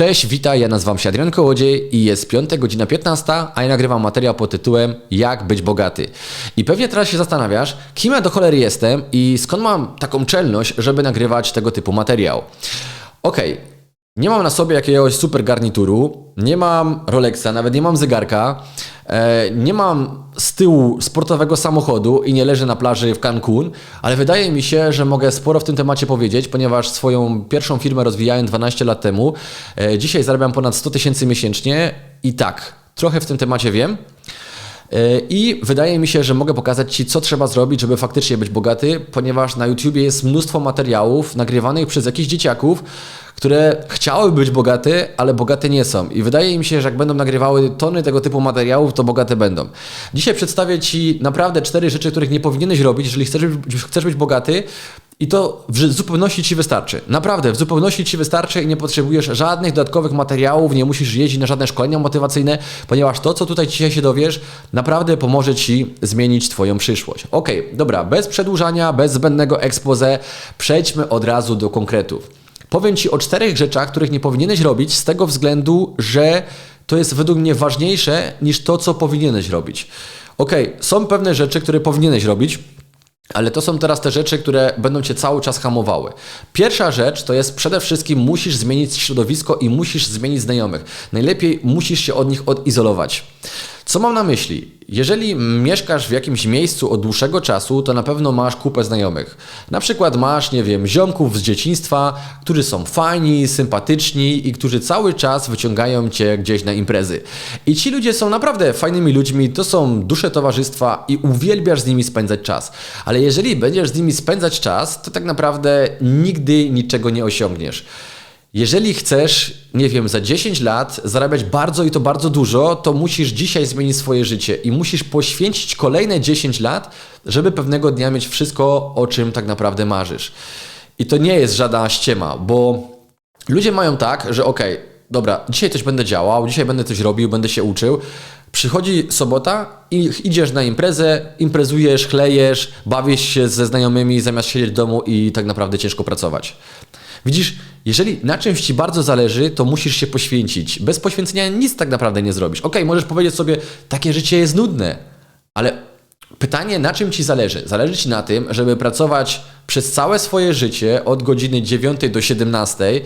Cześć, witaj, ja nazywam się Adrian Kołodziej i jest piątek, godzina 15, a ja nagrywam materiał pod tytułem Jak być bogaty. I pewnie teraz się zastanawiasz, kim ja do cholery jestem i skąd mam taką czelność, żeby nagrywać tego typu materiał. Okej, nie mam na sobie jakiegoś super garnituru, nie mam Rolexa, nawet nie mam zegarka, nie mam z tyłu sportowego samochodu i nie leżę na plaży w Cancun, ale wydaje mi się, że mogę sporo w tym temacie powiedzieć, ponieważ swoją pierwszą firmę rozwijałem 12 lat temu. E, dzisiaj zarabiam ponad 100 tysięcy miesięcznie i tak, trochę w tym temacie wiem. E, I wydaje mi się, że mogę pokazać Ci, co trzeba zrobić, żeby faktycznie być bogaty, ponieważ na YouTubie jest mnóstwo materiałów nagrywanych przez jakichś dzieciaków, które chciały być bogate, ale bogate nie są. I wydaje mi się, że jak będą nagrywały tony tego typu materiałów, to bogate będą. Dzisiaj przedstawię Ci naprawdę cztery rzeczy, których nie powinieneś robić, jeżeli chcesz, chcesz być bogaty. I to w zupełności Ci wystarczy. Naprawdę, w zupełności Ci wystarczy i nie potrzebujesz żadnych dodatkowych materiałów, nie musisz jeździć na żadne szkolenia motywacyjne, ponieważ to, co tutaj dzisiaj się dowiesz, naprawdę pomoże Ci zmienić Twoją przyszłość. Ok, dobra, bez przedłużania, bez zbędnego expose, przejdźmy od razu do konkretów. Powiem Ci o czterech rzeczach, których nie powinieneś robić z tego względu, że to jest według mnie ważniejsze niż to, co powinieneś robić. Ok, są pewne rzeczy, które powinieneś robić, ale to są teraz te rzeczy, które będą cię cały czas hamowały. Pierwsza rzecz to jest przede wszystkim musisz zmienić środowisko i musisz zmienić znajomych. Najlepiej musisz się od nich odizolować. Co mam na myśli? Jeżeli mieszkasz w jakimś miejscu od dłuższego czasu, to na pewno masz kupę znajomych. Na przykład masz, nie wiem, ziomków z dzieciństwa, którzy są fajni, sympatyczni i którzy cały czas wyciągają cię gdzieś na imprezy. I ci ludzie są naprawdę fajnymi ludźmi, to są dusze towarzystwa i uwielbiasz z nimi spędzać czas. Ale jeżeli będziesz z nimi spędzać czas, to tak naprawdę nigdy niczego nie osiągniesz. Jeżeli chcesz, nie wiem, za 10 lat zarabiać bardzo i to bardzo dużo, to musisz dzisiaj zmienić swoje życie i musisz poświęcić kolejne 10 lat, żeby pewnego dnia mieć wszystko, o czym tak naprawdę marzysz. I to nie jest żadna ściema, bo ludzie mają tak, że okej, okay, dobra, dzisiaj coś będę działał, dzisiaj będę coś robił, będę się uczył. Przychodzi sobota i idziesz na imprezę, imprezujesz, chlejesz, bawisz się ze znajomymi zamiast siedzieć w domu i tak naprawdę ciężko pracować. Widzisz, jeżeli na czymś Ci bardzo zależy, to musisz się poświęcić. Bez poświęcenia nic tak naprawdę nie zrobisz. Ok, możesz powiedzieć sobie, takie życie jest nudne, ale pytanie, na czym Ci zależy? Zależy Ci na tym, żeby pracować przez całe swoje życie od godziny 9 do 17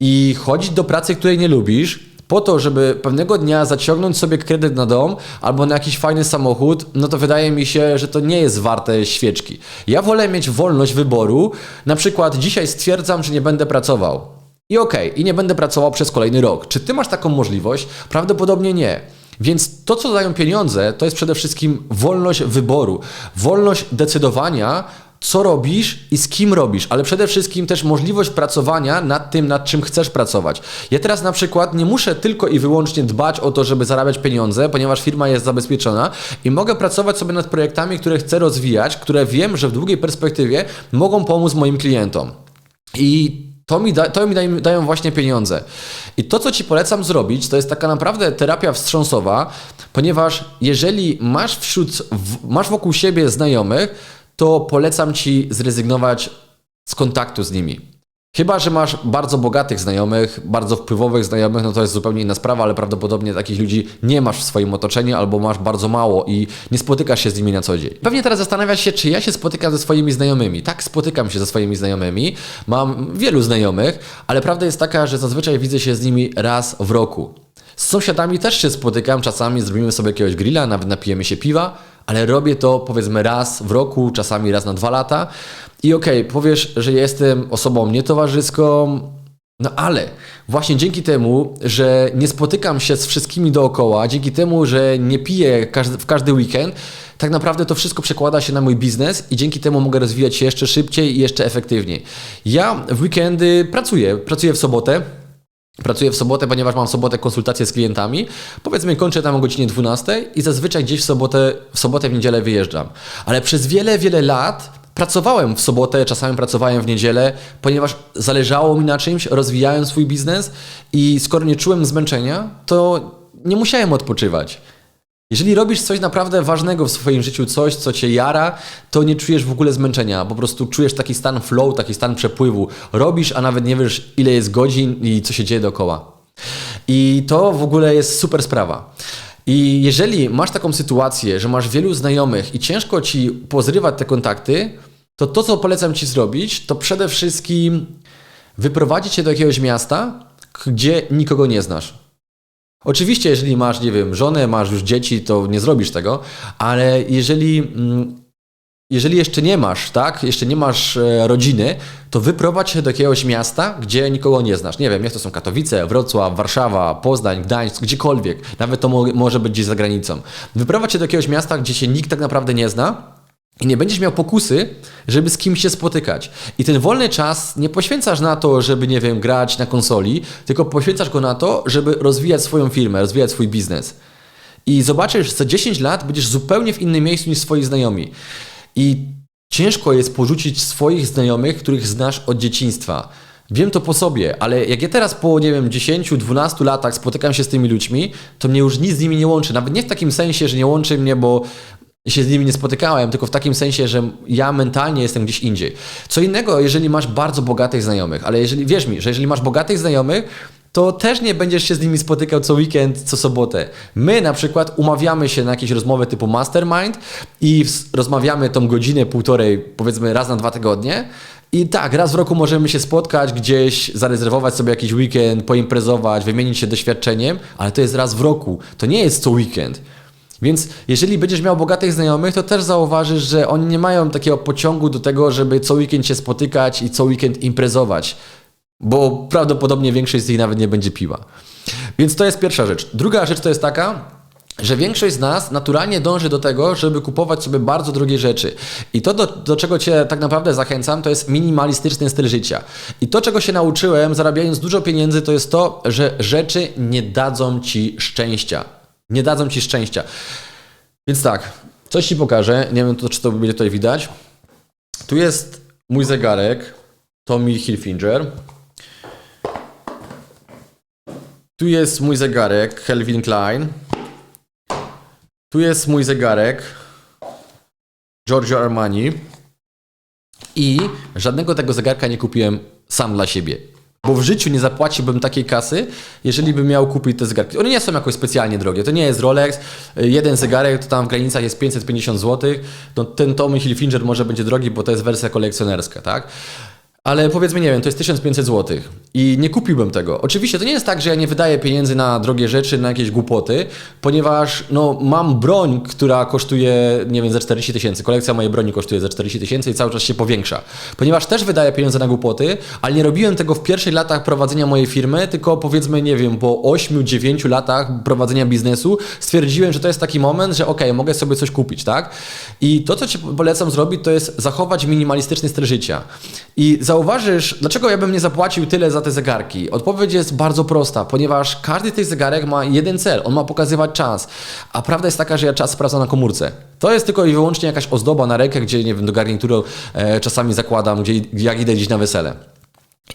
i chodzić do pracy, której nie lubisz, po to, żeby pewnego dnia zaciągnąć sobie kredyt na dom albo na jakiś fajny samochód, no to wydaje mi się, że to nie jest warte świeczki. Ja wolę mieć wolność wyboru. Na przykład dzisiaj stwierdzam, że nie będę pracował. I okej, okay, i nie będę pracował przez kolejny rok. Czy ty masz taką możliwość? Prawdopodobnie nie. Więc to, co dają pieniądze, to jest przede wszystkim wolność wyboru, wolność decydowania, co robisz i z kim robisz, ale przede wszystkim też możliwość pracowania nad tym, nad czym chcesz pracować. Ja teraz na przykład nie muszę tylko i wyłącznie dbać o to, żeby zarabiać pieniądze, ponieważ firma jest zabezpieczona i mogę pracować sobie nad projektami, które chcę rozwijać, które wiem, że w długiej perspektywie mogą pomóc moim klientom. I to mi, da, to mi dają, dają właśnie pieniądze. I to, co Ci polecam zrobić, to jest taka naprawdę terapia wstrząsowa, ponieważ jeżeli masz wśród, masz wokół siebie znajomych, to polecam Ci zrezygnować z kontaktu z nimi. Chyba, że masz bardzo bogatych znajomych, bardzo wpływowych znajomych, no to jest zupełnie inna sprawa, ale prawdopodobnie takich ludzi nie masz w swoim otoczeniu albo masz bardzo mało i nie spotykasz się z nimi na co dzień. Pewnie teraz zastanawiasz się, czy ja się spotykam ze swoimi znajomymi. Tak, spotykam się ze swoimi znajomymi. Mam wielu znajomych, ale prawda jest taka, że zazwyczaj widzę się z nimi raz w roku. Z sąsiadami też się spotykam, czasami zrobimy sobie jakiegoś grilla, nawet napijemy się piwa, ale robię to powiedzmy raz w roku, czasami raz na dwa lata. I okej, okay, powiesz, że jestem osobą nietowarzyską, no ale właśnie dzięki temu, że nie spotykam się z wszystkimi dookoła, dzięki temu, że nie piję w każdy weekend, tak naprawdę to wszystko przekłada się na mój biznes i dzięki temu mogę rozwijać się jeszcze szybciej i jeszcze efektywniej. Ja w weekendy pracuję, pracuję w sobotę, Pracuję w sobotę, ponieważ mam w sobotę konsultacje z klientami. Powiedzmy, kończę tam o godzinie 12 i zazwyczaj gdzieś w sobotę, w sobotę, w niedzielę wyjeżdżam. Ale przez wiele, wiele lat pracowałem w sobotę, czasami pracowałem w niedzielę, ponieważ zależało mi na czymś, rozwijałem swój biznes i skoro nie czułem zmęczenia, to nie musiałem odpoczywać. Jeżeli robisz coś naprawdę ważnego w swoim życiu, coś, co cię jara, to nie czujesz w ogóle zmęczenia. Po prostu czujesz taki stan flow, taki stan przepływu. Robisz, a nawet nie wiesz, ile jest godzin i co się dzieje dookoła. I to w ogóle jest super sprawa. I jeżeli masz taką sytuację, że masz wielu znajomych i ciężko ci pozrywać te kontakty, to to, co polecam ci zrobić, to przede wszystkim wyprowadzić się do jakiegoś miasta, gdzie nikogo nie znasz. Oczywiście, jeżeli masz, nie wiem, żonę, masz już dzieci, to nie zrobisz tego, ale jeżeli, mm, jeżeli jeszcze nie masz, tak, jeszcze nie masz e, rodziny, to wyprowadź się do jakiegoś miasta, gdzie nikogo nie znasz. Nie wiem, jak to są Katowice, Wrocław, Warszawa, Poznań, Gdańsk, gdziekolwiek. Nawet to mo może być gdzieś za granicą. Wyprowadź się do jakiegoś miasta, gdzie się nikt tak naprawdę nie zna i nie będziesz miał pokusy, żeby z kimś się spotykać. I ten wolny czas nie poświęcasz na to, żeby, nie wiem, grać na konsoli, tylko poświęcasz go na to, żeby rozwijać swoją firmę, rozwijać swój biznes. I zobaczysz, że za 10 lat będziesz zupełnie w innym miejscu niż swoi znajomi. I ciężko jest porzucić swoich znajomych, których znasz od dzieciństwa. Wiem to po sobie, ale jak ja teraz po, nie wiem, 10-12 latach spotykam się z tymi ludźmi, to mnie już nic z nimi nie łączy. Nawet nie w takim sensie, że nie łączy mnie, bo się z nimi nie spotykałem, tylko w takim sensie, że ja mentalnie jestem gdzieś indziej. Co innego, jeżeli masz bardzo bogatych znajomych, ale jeżeli, wierz mi, że jeżeli masz bogatych znajomych, to też nie będziesz się z nimi spotykał co weekend, co sobotę. My na przykład umawiamy się na jakieś rozmowy typu mastermind i rozmawiamy tą godzinę, półtorej, powiedzmy raz na dwa tygodnie. I tak, raz w roku możemy się spotkać gdzieś, zarezerwować sobie jakiś weekend, poimprezować, wymienić się doświadczeniem, ale to jest raz w roku. To nie jest co weekend. Więc jeżeli będziesz miał bogatych znajomych, to też zauważysz, że oni nie mają takiego pociągu do tego, żeby co weekend się spotykać i co weekend imprezować, bo prawdopodobnie większość z nich nawet nie będzie piła. Więc to jest pierwsza rzecz. Druga rzecz to jest taka, że większość z nas naturalnie dąży do tego, żeby kupować sobie bardzo drogie rzeczy. I to, do, do, czego Cię tak naprawdę zachęcam, to jest minimalistyczny styl życia. I to, czego się nauczyłem, zarabiając dużo pieniędzy, to jest to, że rzeczy nie dadzą Ci szczęścia. Nie dadzą Ci szczęścia. Więc tak, coś Ci pokażę. Nie wiem, czy to będzie tutaj widać. Tu jest mój zegarek Tommy Hilfiger. Tu jest mój zegarek Kelvin Klein. Tu jest mój zegarek Giorgio Armani. I żadnego tego zegarka nie kupiłem sam dla siebie. Bo w życiu nie zapłaciłbym takiej kasy, jeżeli bym miał kupić te zegarki. One nie są jakoś specjalnie drogie. To nie jest Rolex. Jeden zegarek to tam w granicach jest 550 zł. No, ten Tommy Hilfiger może będzie drogi, bo to jest wersja kolekcjonerska, tak? Ale powiedzmy, nie wiem, to jest 1500 zł i nie kupiłbym tego. Oczywiście to nie jest tak, że ja nie wydaję pieniędzy na drogie rzeczy, na jakieś głupoty, ponieważ no, mam broń, która kosztuje, nie wiem, za 40 tysięcy. Kolekcja mojej broni kosztuje za 40 tysięcy i cały czas się powiększa. Ponieważ też wydaję pieniądze na głupoty, ale nie robiłem tego w pierwszych latach prowadzenia mojej firmy, tylko powiedzmy, nie wiem, po 8-9 latach prowadzenia biznesu stwierdziłem, że to jest taki moment, że ok, mogę sobie coś kupić, tak? I to, co Ci polecam zrobić, to jest zachować minimalistyczny styl życia. I zauważysz, dlaczego ja bym nie zapłacił tyle za te zegarki? Odpowiedź jest bardzo prosta, ponieważ każdy tych zegarek ma jeden cel, on ma pokazywać czas. A prawda jest taka, że ja czas sprawdzam na komórce. To jest tylko i wyłącznie jakaś ozdoba na rękę, gdzie nie wiem, do garnituru e, czasami zakładam, gdzie, jak idę gdzieś na wesele.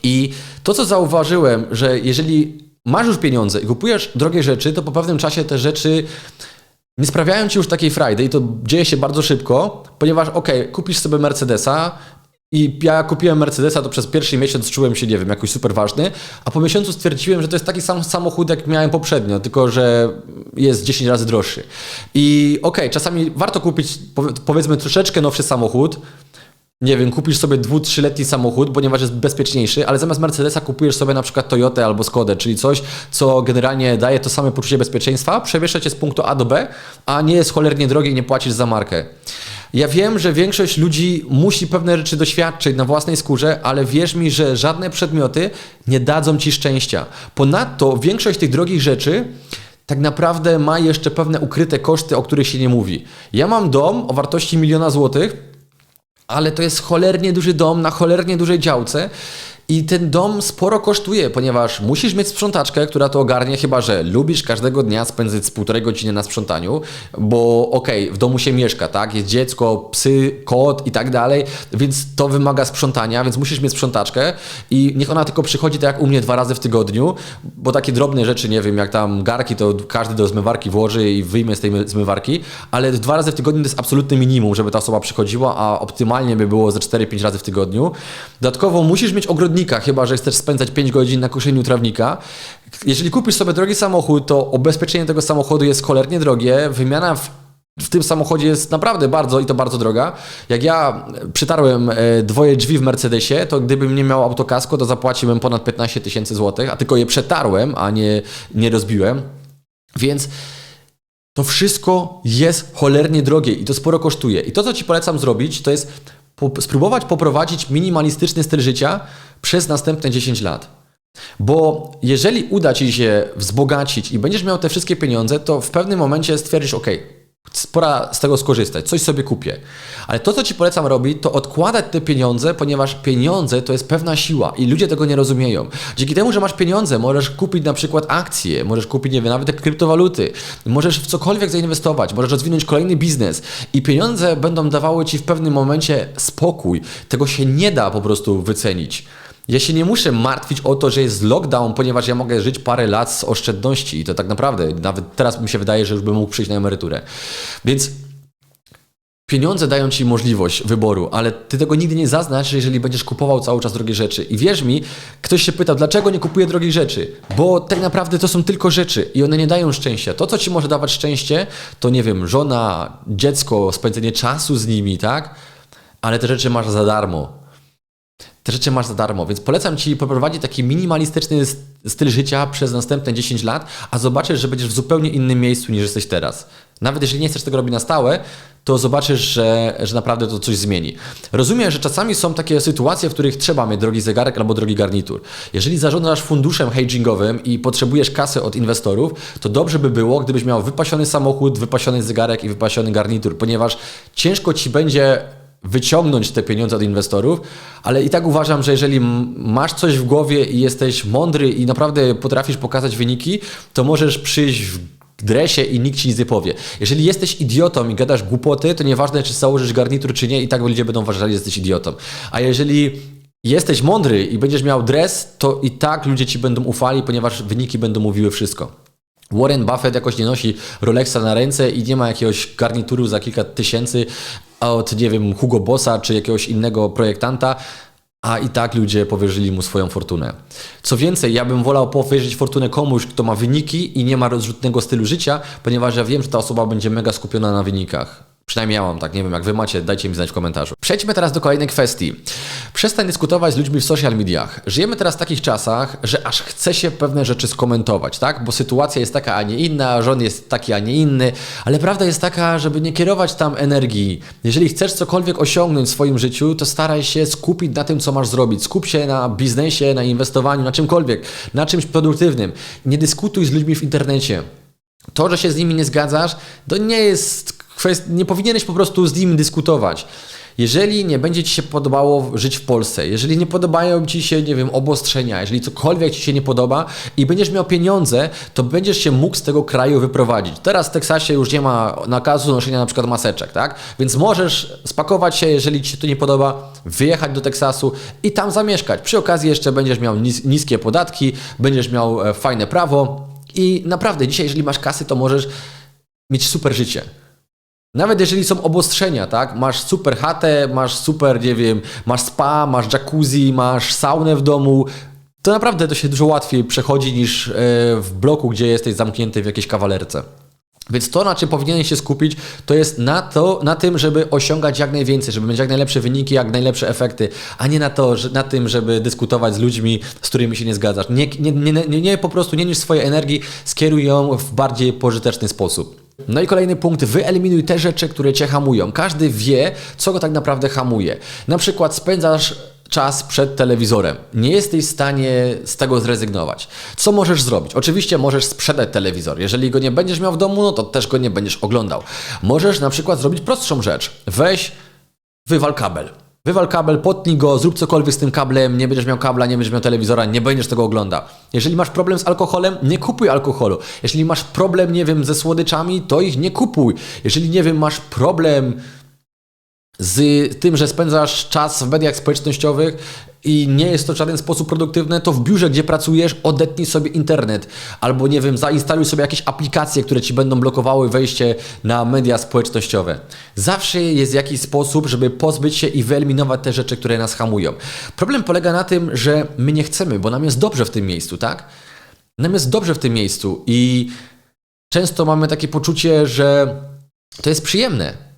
I to, co zauważyłem, że jeżeli masz już pieniądze i kupujesz drogie rzeczy, to po pewnym czasie te rzeczy nie sprawiają ci już takiej frajdy i to dzieje się bardzo szybko, ponieważ ok, kupisz sobie Mercedesa, i ja kupiłem Mercedesa, to przez pierwszy miesiąc czułem się, nie wiem, jakoś super ważny, a po miesiącu stwierdziłem, że to jest taki sam samochód, jak miałem poprzednio, tylko że jest 10 razy droższy. I okej, okay, czasami warto kupić, powiedzmy, troszeczkę nowszy samochód, nie wiem, kupisz sobie dwu, trzyletni samochód, ponieważ jest bezpieczniejszy, ale zamiast Mercedesa kupujesz sobie na przykład Toyotę albo Skodę, czyli coś, co generalnie daje to same poczucie bezpieczeństwa, przewiesza cię z punktu A do B, a nie jest cholernie drogie i nie płacisz za markę. Ja wiem, że większość ludzi musi pewne rzeczy doświadczyć na własnej skórze, ale wierz mi, że żadne przedmioty nie dadzą ci szczęścia. Ponadto większość tych drogich rzeczy tak naprawdę ma jeszcze pewne ukryte koszty, o których się nie mówi. Ja mam dom o wartości miliona złotych, ale to jest cholernie duży dom na cholernie dużej działce I ten dom sporo kosztuje, ponieważ musisz mieć sprzątaczkę, która to ogarnie, chyba że lubisz każdego dnia spędzić z półtorej godziny na sprzątaniu, bo okej, okay, w domu się mieszka, tak? Jest dziecko, psy, kot i tak dalej, więc to wymaga sprzątania, więc musisz mieć sprzątaczkę i niech ona tylko przychodzi tak jak u mnie dwa razy w tygodniu, bo takie drobne rzeczy, nie wiem, jak tam garki, to każdy do zmywarki włoży i wyjmie z tej zmywarki, ale dwa razy w tygodniu to jest absolutny minimum, żeby ta osoba przychodziła, a optymalnie by było ze 4-5 razy w tygodniu. Dodatkowo musisz mieć ogrodnika, chyba że chcesz spędzać 5 godzin na koszeniu trawnika. Jeżeli kupisz sobie drogi samochód, to ubezpieczenie tego samochodu jest cholernie drogie, wymiana w w tym samochodzie jest naprawdę bardzo i to bardzo droga. Jak ja przytarłem e, dwoje drzwi w Mercedesie, to gdybym nie miał autokasko, to zapłaciłbym ponad 15 tysięcy złotych, a tylko je przetarłem, a nie, nie rozbiłem. Więc to wszystko jest cholernie drogie i to sporo kosztuje. I to, co Ci polecam zrobić, to jest spróbować poprowadzić minimalistyczny styl życia przez następne 10 lat. Bo jeżeli uda Ci się wzbogacić i będziesz miał te wszystkie pieniądze, to w pewnym momencie stwierdzisz, ok, pora z tego skorzystać, coś sobie kupię. Ale to, co Ci polecam robić, to odkładać te pieniądze, ponieważ pieniądze to jest pewna siła i ludzie tego nie rozumieją. Dzięki temu, że masz pieniądze, możesz kupić na przykład akcje, możesz kupić, nie wiem, nawet kryptowaluty, możesz w cokolwiek zainwestować, możesz rozwinąć kolejny biznes i pieniądze będą dawały Ci w pewnym momencie spokój. Tego się nie da po prostu wycenić. Ja się nie muszę martwić o to, że jest lockdown, ponieważ ja mogę żyć parę lat z oszczędności i to tak naprawdę, nawet teraz mi się wydaje, że już bym mógł przyjść na emeryturę. Więc Pieniądze dają ci możliwość wyboru, ale ty tego nigdy nie zaznasz, jeżeli będziesz kupował cały czas drogie rzeczy. I wierz mi, ktoś się pyta, dlaczego nie kupuję drogich rzeczy? Bo tak naprawdę to są tylko rzeczy i one nie dają szczęścia. To, co ci może dawać szczęście, to nie wiem, żona, dziecko, spędzenie czasu z nimi, tak? Ale te rzeczy masz za darmo te rzeczy masz za darmo, więc polecam Ci poprowadzić taki minimalistyczny styl życia przez następne 10 lat, a zobaczysz, że będziesz w zupełnie innym miejscu niż jesteś teraz. Nawet jeżeli nie chcesz tego robić na stałe, to zobaczysz, że, że naprawdę to coś zmieni. Rozumiem, że czasami są takie sytuacje, w których trzeba mieć drogi zegarek albo drogi garnitur. Jeżeli zarządzasz funduszem hedgingowym i potrzebujesz kasy od inwestorów, to dobrze by było, gdybyś miał wypasiony samochód, wypasiony zegarek i wypasiony garnitur, ponieważ ciężko Ci będzie wyciągnąć te pieniądze od inwestorów, ale i tak uważam, że jeżeli masz coś w głowie i jesteś mądry i naprawdę potrafisz pokazać wyniki, to możesz przyjść w dresie i nikt ci nic nie powie. Jeżeli jesteś idiotą i gadasz głupoty, to nieważne, czy założysz garnitur, czy nie, i tak ludzie będą uważali, że jesteś idiotą. A jeżeli jesteś mądry i będziesz miał dres, to i tak ludzie ci będą ufali, ponieważ wyniki będą mówiły wszystko. Warren Buffett jakoś nie nosi Rolexa na ręce i nie ma jakiegoś garnituru za kilka tysięcy od, nie wiem, Hugo Bossa czy jakiegoś innego projektanta, a i tak ludzie powierzyli mu swoją fortunę. Co więcej, ja bym wolał powierzyć fortunę komuś, kto ma wyniki i nie ma rozrzutnego stylu życia, ponieważ ja wiem, że ta osoba będzie mega skupiona na wynikach. Przynajmniej ja mam tak, nie wiem jak wy macie, dajcie mi znać w komentarzu. Przejdźmy teraz do kolejnej kwestii. Przestań dyskutować z ludźmi w social mediach. Żyjemy teraz w takich czasach, że aż chce się pewne rzeczy skomentować, tak? Bo sytuacja jest taka, a nie inna, rząd jest taki, a nie inny, ale prawda jest taka, żeby nie kierować tam energii. Jeżeli chcesz cokolwiek osiągnąć w swoim życiu, to staraj się skupić na tym, co masz zrobić. Skup się na biznesie, na inwestowaniu, na czymkolwiek, na czymś produktywnym. Nie dyskutuj z ludźmi w internecie. To, że się z nimi nie zgadzasz, to nie jest kwest... nie powinieneś po prostu z nim dyskutować. Jeżeli nie będzie Ci się podobało żyć w Polsce, jeżeli nie podobają Ci się, nie wiem, obostrzenia, jeżeli cokolwiek Ci się nie podoba i będziesz miał pieniądze, to będziesz się mógł z tego kraju wyprowadzić. Teraz w Teksasie już nie ma nakazu noszenia na przykład maseczek, tak? Więc możesz spakować się, jeżeli Ci się to nie podoba, wyjechać do Teksasu i tam zamieszkać. Przy okazji jeszcze będziesz miał nis niskie podatki, będziesz miał e, fajne prawo i naprawdę dzisiaj, jeżeli masz kasy, to możesz mieć super życie. Nawet jeżeli są obostrzenia, tak? Masz super chatę, masz super, nie wiem, masz spa, masz jacuzzi, masz saunę w domu, to naprawdę to się dużo łatwiej przechodzi niż e, w bloku, gdzie jesteś zamknięty w jakiejś kawalerce. Więc to, na czym powinien się skupić, to jest na, to, na tym, żeby osiągać jak najwięcej, żeby mieć jak najlepsze wyniki, jak najlepsze efekty, a nie na, to, że, na tym, żeby dyskutować z ludźmi, z którymi się nie zgadzasz. Nie, nie, nie, nie, nie po prostu nie niż swojej energii, skieruj ją w bardziej pożyteczny sposób. No i kolejny punkt, wyeliminuj te rzeczy, które cię hamują. Każdy wie, co go tak naprawdę hamuje. Na przykład spędzasz czas przed telewizorem. Nie jesteś w stanie z tego zrezygnować. Co możesz zrobić? Oczywiście możesz sprzedać telewizor. Jeżeli go nie będziesz miał w domu, no to też go nie będziesz oglądał. Możesz na przykład zrobić prostszą rzecz. Weź, wywal kabel. Wywal kabel, potnij go, zrób cokolwiek z tym kablem, nie będziesz miał kabla, nie będziesz miał telewizora, nie będziesz tego oglądał. Jeżeli masz problem z alkoholem, nie kupuj alkoholu. Jeżeli masz problem, nie wiem, ze słodyczami, to ich nie kupuj. Jeżeli, nie wiem, masz problem z tym, że spędzasz czas w mediach społecznościowych i nie jest to w żaden sposób produktywne, to w biurze, gdzie pracujesz, odetnij sobie internet. Albo, nie wiem, zainstaluj sobie jakieś aplikacje, które ci będą blokowały wejście na media społecznościowe. Zawsze jest jakiś sposób, żeby pozbyć się i wyeliminować te rzeczy, które nas hamują. Problem polega na tym, że my nie chcemy, bo nam jest dobrze w tym miejscu, tak? Nam jest dobrze w tym miejscu i często mamy takie poczucie, że to jest przyjemne.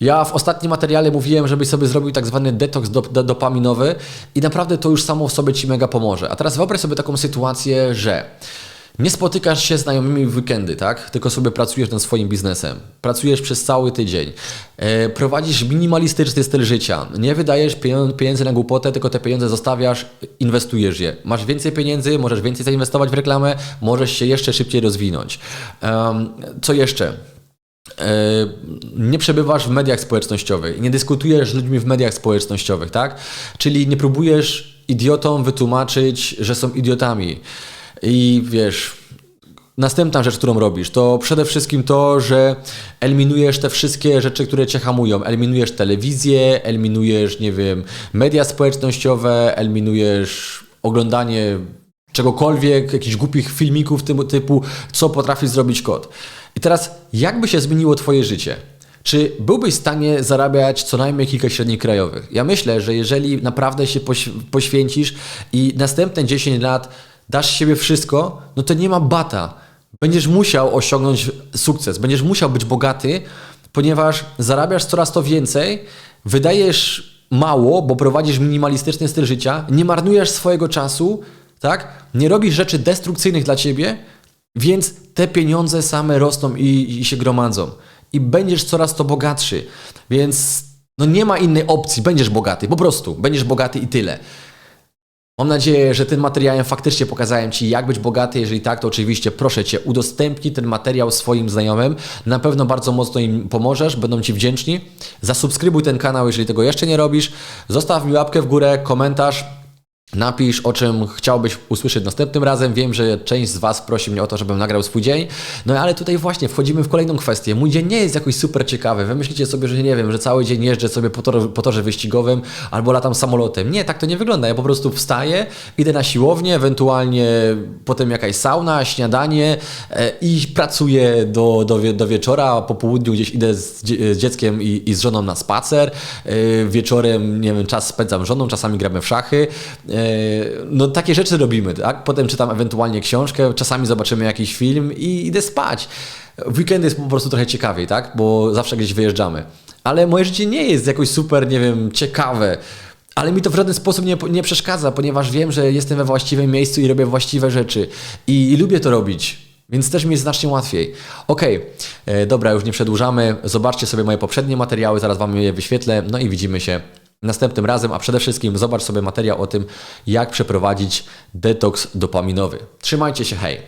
Ja w ostatnim materiale mówiłem, żebyś sobie zrobił tak zwany detoks do, do, dopaminowy i naprawdę to już samo w sobie Ci mega pomoże. A teraz wyobraź sobie taką sytuację, że nie spotykasz się z znajomymi w weekendy, tak? Tylko sobie pracujesz nad swoim biznesem. Pracujesz przez cały tydzień. E, prowadzisz minimalistyczny styl życia. Nie wydajesz pieniędzy na głupotę, tylko te pieniądze zostawiasz, inwestujesz je. Masz więcej pieniędzy, możesz więcej zainwestować w reklamę, możesz się jeszcze szybciej rozwinąć. Em, co jeszcze? E, nie przebywasz w mediach społecznościowych, nie dyskutujesz z ludźmi w mediach społecznościowych, tak? Czyli nie próbujesz idiotom wytłumaczyć, że są idiotami. I wiesz, następna rzecz, którą robisz, to przede wszystkim to, że eliminujesz te wszystkie rzeczy, które cię hamują. Eliminujesz telewizję, eliminujesz, nie wiem, media społecznościowe, eliminujesz oglądanie czegokolwiek, jakichś głupich filmików typu, typu co potrafi zrobić kot. I teraz, jak by się zmieniło Twoje życie? Czy byłbyś w stanie zarabiać co najmniej kilka średnich krajowych? Ja myślę, że jeżeli naprawdę się poś- poświęcisz i następne 10 lat dasz siebie wszystko, no to nie ma bata. Będziesz musiał osiągnąć sukces, będziesz musiał być bogaty, ponieważ zarabiasz coraz to więcej, wydajesz mało, bo prowadzisz minimalistyczny styl życia, nie marnujesz swojego czasu, tak? Nie robisz rzeczy destrukcyjnych dla ciebie, więc te pieniądze same rosną i, i się gromadzą. I będziesz coraz to bogatszy. Więc no nie ma innej opcji, będziesz bogaty, po prostu. Będziesz bogaty i tyle. Mam nadzieję, że tym materiałem faktycznie pokazałem Ci, jak być bogaty. Jeżeli tak, to oczywiście proszę Cię, udostępnij ten materiał swoim znajomym. Na pewno bardzo mocno im pomożesz, będą Ci wdzięczni. Zasubskrybuj ten kanał, jeżeli tego jeszcze nie robisz. Zostaw mi łapkę w górę, komentarz. Napisz, o czym chciałbyś usłyszeć następnym razem. Wiem, że część z Was prosi mnie o to, żebym nagrał swój dzień. No ale tutaj właśnie wchodzimy w kolejną kwestię. Mój dzień nie jest jakoś super ciekawy. Wy myślicie sobie, że nie wiem, że cały dzień jeżdżę sobie po, tor, po torze wyścigowym albo latam samolotem. Nie, tak to nie wygląda. Ja po prostu wstaję, idę na siłownię, ewentualnie potem jakaś sauna, śniadanie e, i pracuję do, do, wie- do wieczora. Po południu gdzieś idę z, dzie- z dzieckiem i, i z żoną na spacer. E, Wieczorem, nie wiem, czas spędzam z żoną, czasami gramy w szachy. E, No takie rzeczy robimy, tak? Potem czytam ewentualnie książkę, czasami zobaczymy jakiś film i idę spać. W weekendy jest po prostu trochę ciekawiej, tak? Bo zawsze gdzieś wyjeżdżamy. Ale moje życie nie jest jakoś super, nie wiem, ciekawe. Ale mi to w żaden sposób nie, nie przeszkadza, ponieważ wiem, że jestem we właściwym miejscu i robię właściwe rzeczy. I, i lubię to robić. Więc też mi jest znacznie łatwiej. Okej, e, dobra, już nie przedłużamy. Zobaczcie sobie moje poprzednie materiały, zaraz Wam je wyświetlę. No i widzimy się następnym razem, a przede wszystkim zobacz sobie materiał o tym, jak przeprowadzić detoks dopaminowy. Trzymajcie się, hej!